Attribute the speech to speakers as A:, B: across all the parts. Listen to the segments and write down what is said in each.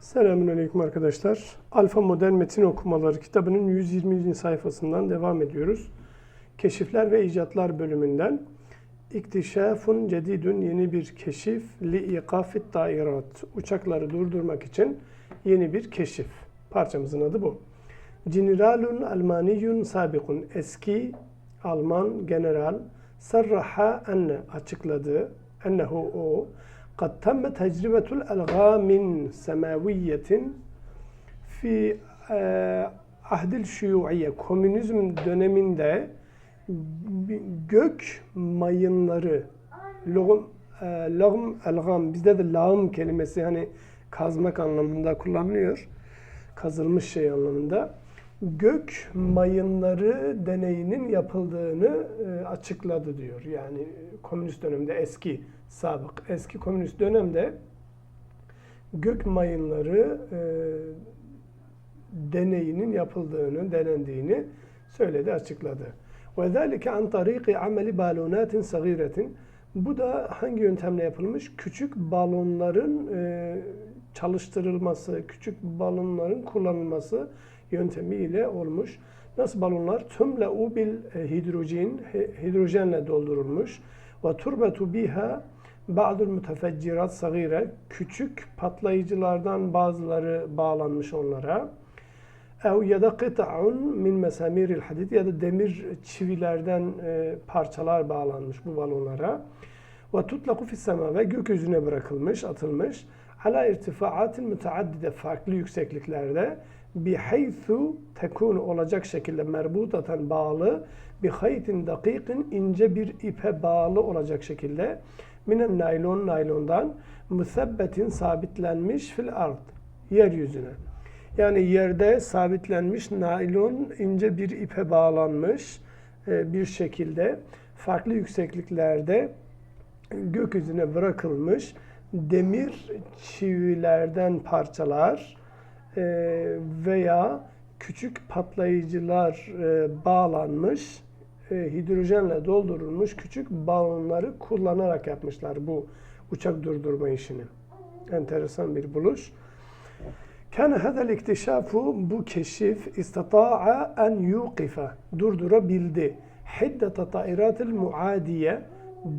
A: Selamünaleyküm arkadaşlar. Alfa Modern Metin Okumaları kitabının 120. sayfasından devam ediyoruz. Keşifler ve icatlar bölümünden İktişafun cedidun yeni bir keşif li ikafit dairat uçakları durdurmak için yeni bir keşif. Parçamızın adı bu. Generalun Almaniyun sabikun eski Alman general sarraha enne açıkladı ennehu o قد تم تجربة الألغام سماوية في ahdil şuyuiye komünizm döneminde gök mayınları logum logum elgam bizde de lağım kelimesi hani kazmak anlamında kullanılıyor. Kazılmış şey anlamında. Gök mayınları deneyinin yapıldığını e, açıkladı diyor. Yani komünist dönemde eski sabık eski komünist dönemde gök mayınları e, deneyinin yapıldığını, denendiğini söyledi, açıkladı. وَذَٰلِكَ عَنْ طَرِيقِ عَمَلِ بَالُونَاتٍ صَغِيرَةٍ Bu da hangi yöntemle yapılmış? Küçük balonların e, çalıştırılması, küçük balonların kullanılması yöntemiyle olmuş. Nasıl balonlar? Tümle'u bil hidrojen, hidrojenle doldurulmuş. Ve turbetu biha ba'dul mütefeccirat sagire küçük patlayıcılardan bazıları bağlanmış onlara. Ev ya da kıta'un min mesamiril hadid ya da demir çivilerden e, parçalar bağlanmış bu balonlara. Ve tutlaku fis sema ve gökyüzüne bırakılmış, atılmış. Ala irtifaatin müteaddide farklı yüksekliklerde bihaythu tekun olacak şekilde merbutatan bağlı bi haytin dakikin ince bir ipe bağlı olacak şekilde minen naylon naylondan musebbetin sabitlenmiş fil ard yeryüzüne. Yani yerde sabitlenmiş naylon ince bir ipe bağlanmış e, bir şekilde farklı yüksekliklerde gökyüzüne bırakılmış demir çivilerden parçalar e, veya küçük patlayıcılar e, bağlanmış hidrojenle doldurulmuş küçük balonları kullanarak yapmışlar bu uçak durdurma işini. Enteresan bir buluş. Kana hadal iktishafu bu keşif istata'a en yuqifa durdurabildi. Hiddete tairatil muadiye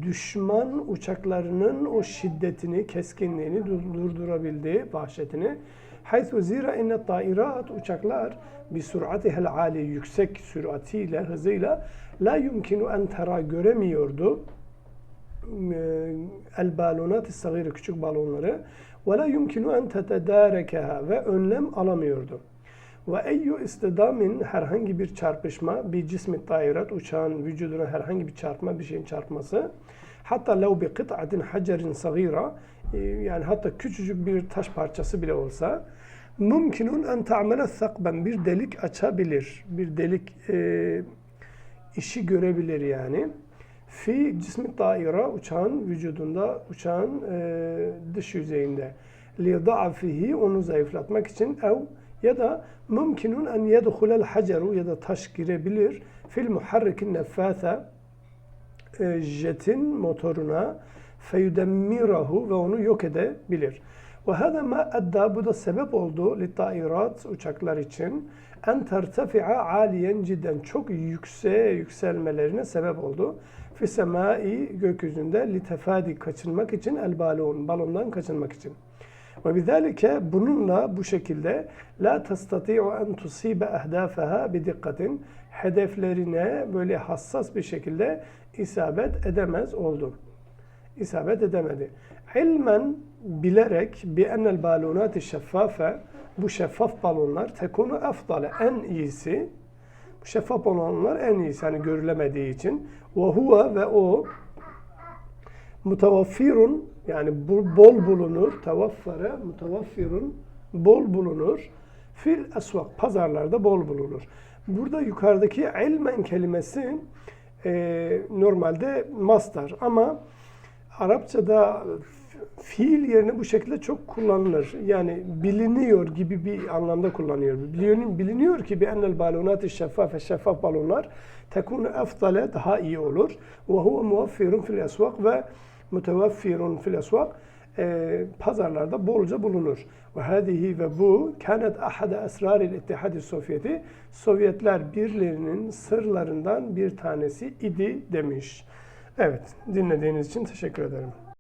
A: düşman uçaklarının o şiddetini, keskinliğini durdurabildi, vahşetini. Haythu zira inne tairat uçaklar bi süratihel ali yüksek süratiyle, hızıyla la yumkinu en tera göremiyordu el balonat sagire küçük balonları ve la yumkinu en tetedarekeha ve önlem alamıyordu. Ve eyyu istidamin herhangi bir çarpışma bir cismi tairat uçağın vücuduna herhangi bir çarpma bir şeyin çarpması hatta lev bi kıt'atin hacerin sagira yani hatta küçücük bir taş parçası bile olsa mümkünün en ta'mele sakben bir delik açabilir. Bir delik e, işi görebilir yani. Fi cismi daira uçağın vücudunda, uçağın e, dış yüzeyinde. Li da'afihi onu zayıflatmak için ev ya da mümkünün en yedhulel haceru ya da taş girebilir fil muharrikin neffâse jetin motoruna feyudemmirahu ve onu yok edebilir. Ve hâzâ mâ eddâ bu da sebep oldu li tairat uçaklar için en tertefi'a aliyen cidden çok yükseğe yükselmelerine sebep oldu. Fi semai gökyüzünde li tefadi kaçınmak için el balon balondan kaçınmak için. Ve bizalike bununla bu şekilde la tastati'u en tusibe ehdafaha bi dikkatin hedeflerine böyle hassas bir şekilde isabet edemez oldu. İsabet edemedi. İlmen bilerek bi enel balonati şeffafe bu şeffaf balonlar tekunu efdale en iyisi şeffaf balonlar en iyisi hani görülemediği için ve huve ve o mutavaffirun yani bol bulunur tevaffere mutavaffirun bol bulunur fil esvak pazarlarda bol bulunur. Burada yukarıdaki ilmen kelimesi e, normalde mastar ama Arapçada fiil yerine bu şekilde çok kullanılır. Yani biliniyor gibi bir anlamda kullanıyor. Biliniyor, biliniyor ki bi enel balonat şeffaf şeffaf balonlar tekunu efdale daha iyi olur. Ve huve muvaffirun fil esvak ve muteveffirun fil esvak e, pazarlarda bolca bulunur. Ve hadihi ve bu kanet ahada esraril ittihadi Sovyeti Sovyetler Birliği'nin sırlarından bir tanesi idi demiş. Evet, dinlediğiniz için teşekkür ederim.